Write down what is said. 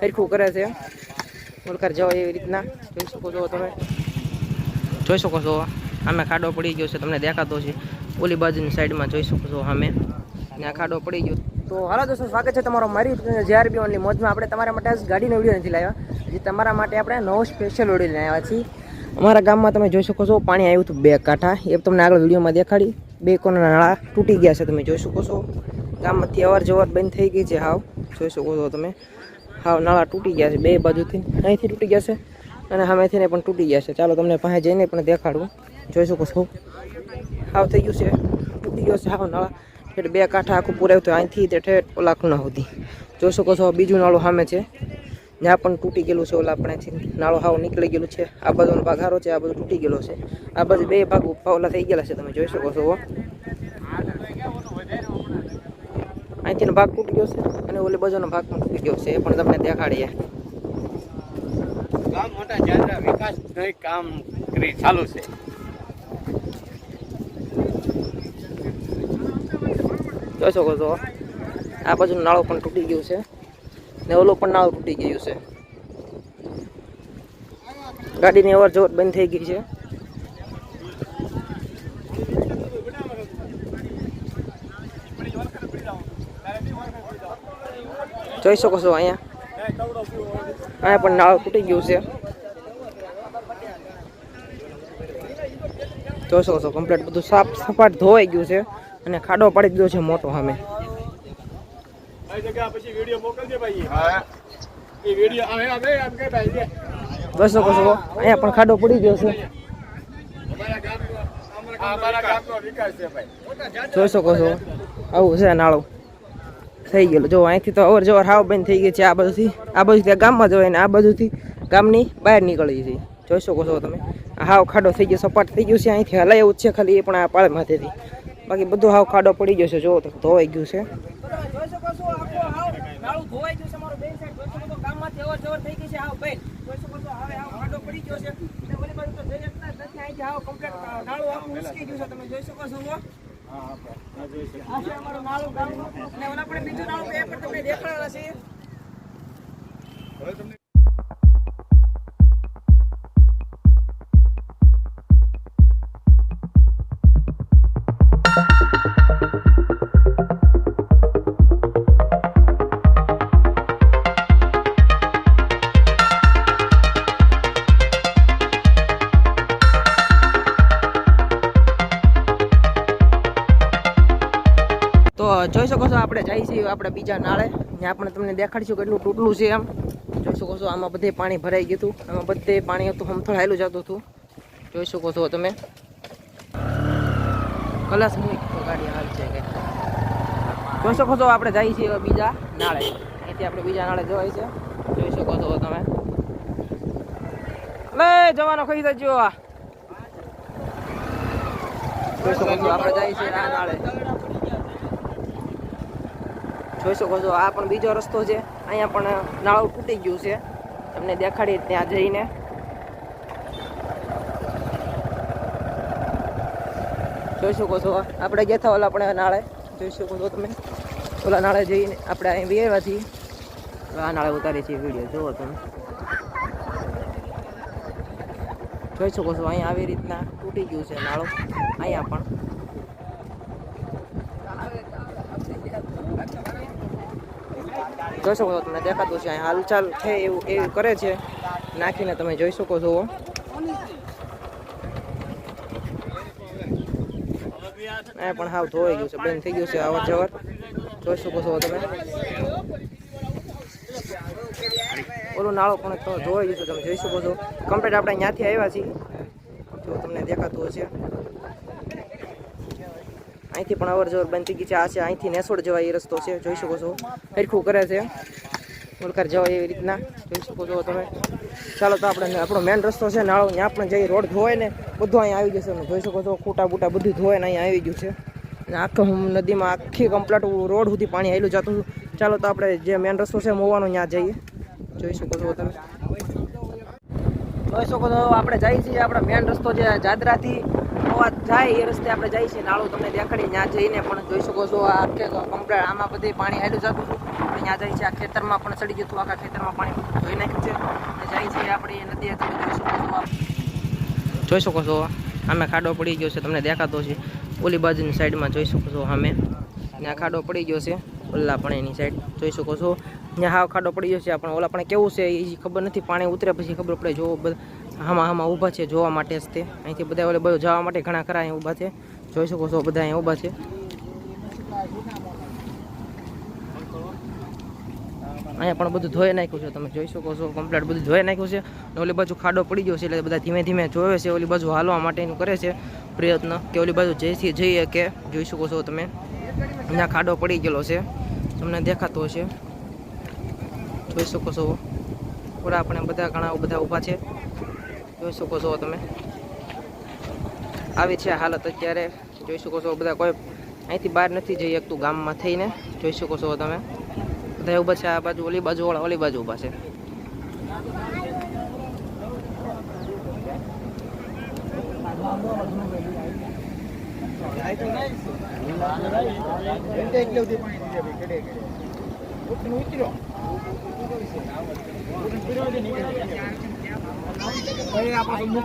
સરખું કરે છે. ઓલકાર જાઓ એવી રીતના. જોઈ શકો છો તમે. જોઈ શકો છો. આમે ખાડો પડી ગયો છે. તમને દેખાતો છે. ઓલી બાજુની સાઈડમાં જોઈ શકો છો સામે. ત્યાં ખાડો પડી ગયો. તો હાલો દોસ્તો, સ્વાગત છે તમારો મારી જેઆરબી ઓનલી મોજમાં આપણે તમારા માટે આજ ગાડીનો વીડિયો નથી લાવ્યા. જે તમારા માટે આપણે નવો સ્પેશિયલ વીડિયો લઈને આવ્યા છીએ. અમારા ગામમાં તમે જોઈ શકો છો, પાણી આવ્યું હતું બે કાંઠા. એ તમને આગળ વિડીયોમાં દેખાડી. બે કોના નાળા તૂટી ગયા છે, તમે જોઈ શકો છો. ગામમાંથી અવર જવર બંધ થઈ ગઈ છે હાવ. જોઈ શકો છો તમે હા નાળા તૂટી ગયા છે બે બાજુથી. અહીંથી તૂટી ગયા છે અને સામેથી પણ તૂટી ગયા છે. ચાલો તમને પાસે જઈને પણ દેખાડું. જોઈ શકો છો હાવ થઈ ગયું છે. તૂટી ગયો છે હાવ નાળા. એટલે બે કાંઠા આખું પૂરાયું થયું અહીંથી તે ઠેઠ ઓલા ખૂણા સુધી જોઈ શકો છો બીજું નાળું સામે છે. જ્યાં પણ તૂટી ગયેલું છે ઓલા આપણેથી નાળો હાવ નીકળી ગયેલું છે. આ બાજુનો ભાગ છે, આ બધું તૂટી ગયેલો છે. આ બાજુ બે ભાગ ઓલા થઈ ગયેલા છે. તમે જોઈ શકો છો. અહીંથીનો ભાગ તૂટી ગયો છે અને ઓલી બાજુનો ભાગ પણ તૂટી ગયો છે એ પણ તમને દેખાડીએ. ગામ મોટા જાત્રા વિકાસ કામ કરી ચાલુ છે. જોઈ શકો છો. આ બાજુનું નાળું પણ તૂટી ગયું છે ને ઓલું પણ નાળું તૂટી ગયું છે. ગાડીની અવર જવર બંધ થઈ ગઈ છે. જોઈ શકો છો અહીંયા. અહીંયા પણ નાળું તૂટી ગયું છે. જોઈ શકો છો કમ્પ્લીટ બધું સાફ સપાટ ધોવાઈ ગયું છે અને ખાડો પડી ગયો છે મોટો સામે. જોઈ શકો છો અહીંયા પણ ખાડો પડી ગયો છે. જોઈ શકો છો આવું છે નાળું. થઈ ગયેલું. જો અહીંથી તો અવર જવર હાવ બંધ થઈ ગઈ છે આ બાજુથી આ બાજુથી ત્યાં ગામમાં જવાય ને આ બાજુથી ગામની બહાર નીકળી છે. જોઈ શકો છો તમે. હાવ ખાડો થઈ ગયો, સપાટ થઈ ગયું છે અહીંથી. હલાય એવું છે ખાલી એ પણ આ પાળ બાકી બધું હાવ ખાડો પડી ગયો છે. જો તો ધોવાઈ ગયું છે. પડી ગયો છે. હાવ. આ છે અમારું નાળું ગામનું અને ઓલા પણ બીજું નાળું એ પણ તમને દેખાડેલા છે તો જોઈ શકો છો આપણે જઈએ છીએ આપણે બીજા નાળે. ત્યાં પણ તમને દેખાડીશું કેટલું તૂટલું છે એમ. જોઈ શકો છો આમાં બધે પાણી ભરાઈ ગયું હતું. આમાં બધે પાણી હતું હમથળાયેલું જતું હતું. જોઈ શકો છો તમે. કલાસ મૂક ગાડી હાલ છે કે. જોઈ શકો છો આપણે જઈએ છીએ બીજા નાળે. અહીંથી આપણે બીજા નાળે જવાય છે. જોઈ શકો છો તમે. લે, જવાનો ખાઈ જજો જોઈ શકો આપણે જઈએ છીએ આ નાળે. જોઈ શકો છો, આ પણ બીજો રસ્તો છે. અહીંયા પણ નાળું તૂટી ગયું છે. તમને દેખાડી ત્યાં જઈને. જોઈ શકો છો, આપણે ગયા હતા ઓલા આપણે નાળે. જોઈ શકો છો તમે. ઓલા નાળે જઈને આપણે અહીં બી આવ્યા છીએ. હવે આ નાળે ઉતારી છીએ વીડિયો. જુઓ તમે. જોઈ શકો છો, અહીંયા આવી રીતના તૂટી ગયું છે નાળું. અહીંયા પણ. જોઈ શકો છો તમને દેખાતું છે અહીં હાલચાલ છે એવું એવું કરે છે. નાખીને તમે જોઈ શકો છો. એ પણ હાવ ધોઈ ગયું છે, બંધ થઈ ગયું છે અવર જવર જોઈ શકો છો તમે. ઓલું નાળો પણ ધોઈ ગયું છે, તમે જોઈ શકો છો. કમ્પ્લીટ આપણે ત્યાંથી આવ્યા છીએ. જો તમને દેખાતું હશે. અહીંથી પણ અવર જવર બંધ ગઈ છે. આ છે અહીંથી નેસોડ જવાય એ રસ્તો છે. જોઈ શકો છો. હરખું કરે છે. ઓલકાર જવાય એવી રીતના. જોઈ શકો છો તમે. ચાલો તો આપણે આપણો મેન રસ્તો છે. નાળો ત્યાં પણ જઈ રોડ ધોવાય ને બધું અહીંયા આવી જશે. જોઈ શકો છો, ખૂટા બૂટા બધું ધોવાય ને અહીંયા આવી ગયું છે. અને આખું નદીમાં આખી કમ્પ્લેટ રોડ સુધી પાણી આવેલું જતું. ચાલો તો આપણે જે મેન રસ્તો છે મોવાનો ત્યાં જઈએ. જોઈ શકો છો તમે. જોઈ શકો છો, આપણે જઈએ છીએ આપણા મેન રસ્તો જે જાદરાથી. અવાજ જાય એ રસ્તે આપણે જઈએ છીએ. નાળું તમને દેખાડી ત્યાં જઈને પણ જોઈ શકો છો આ કમ્પ્લેટ આમાં બધે પાણી આવેલું જતું હતું. આપણે ત્યાં જાય છે આ ખેતરમાં પણ ચડી ગયું હતું. આખા ખેતરમાં પાણી ધોઈ નાખ્યું છે. અને જાય છે આપણે એ નદી તમે જોઈ શકો છો. જોઈ શકો છો. આમે ખાડો પડી ગયો છે. તમને દેખાતો છે. ઓલી બાજુની સાઈડમાં જોઈ શકો છો સામે. ત્યાં ખાડો પડી ગયો છે. ઓલા પણ એની સાઈડ જોઈ શકો છો. ત્યાં હાવ ખાડો પડી ગયો છે. આપણે ઓલા પણ કેવું છે એ ખબર નથી. પાણી ઉતરે પછી ખબર પડે. જો બધા આમાં આમાં ઊભા છે જોવા માટે જ તે. અહીંથી બધા ઓલે બધું જવા માટે ઘણા ખરા અહીંયા ઊભા છે. જોઈ શકો છો બધા અહીંયા ઊભા છે. અહીંયા પણ બધું ધોઈ નાખ્યું છે. તમે જોઈ શકો છો કમ્પ્લેટ બધું ધોઈ નાખ્યું છે. અને ઓલી બાજુ ખાડો પડી ગયો છે એટલે બધા ધીમે ધીમે જોવે છે, ઓલી બાજુ હાલવા માટેનું કરે છે પ્રયત્ન કે ઓલી બાજુ જઈથી જઈએ કે જોઈ શકો છો તમે. અહીંયા ખાડો પડી ગયેલો છે. તમને દેખાતો હશે. જોઈ શકો છો. પૂરા આપણે બધા ઘણા બધા ઊભા છે. જોઈ શકો છો તમે. આવી છે હાલત અત્યારે. જોઈ શકો છો બધા કોઈ અહીંથી બહાર નથી જઈ શકતું ગામમાં થઈને. જોઈ શકો છો તમે. બધા ઊભા છે, આ બાજુ ઓલી બાજુ ઓલી બાજુ ઊભા છે. આપણે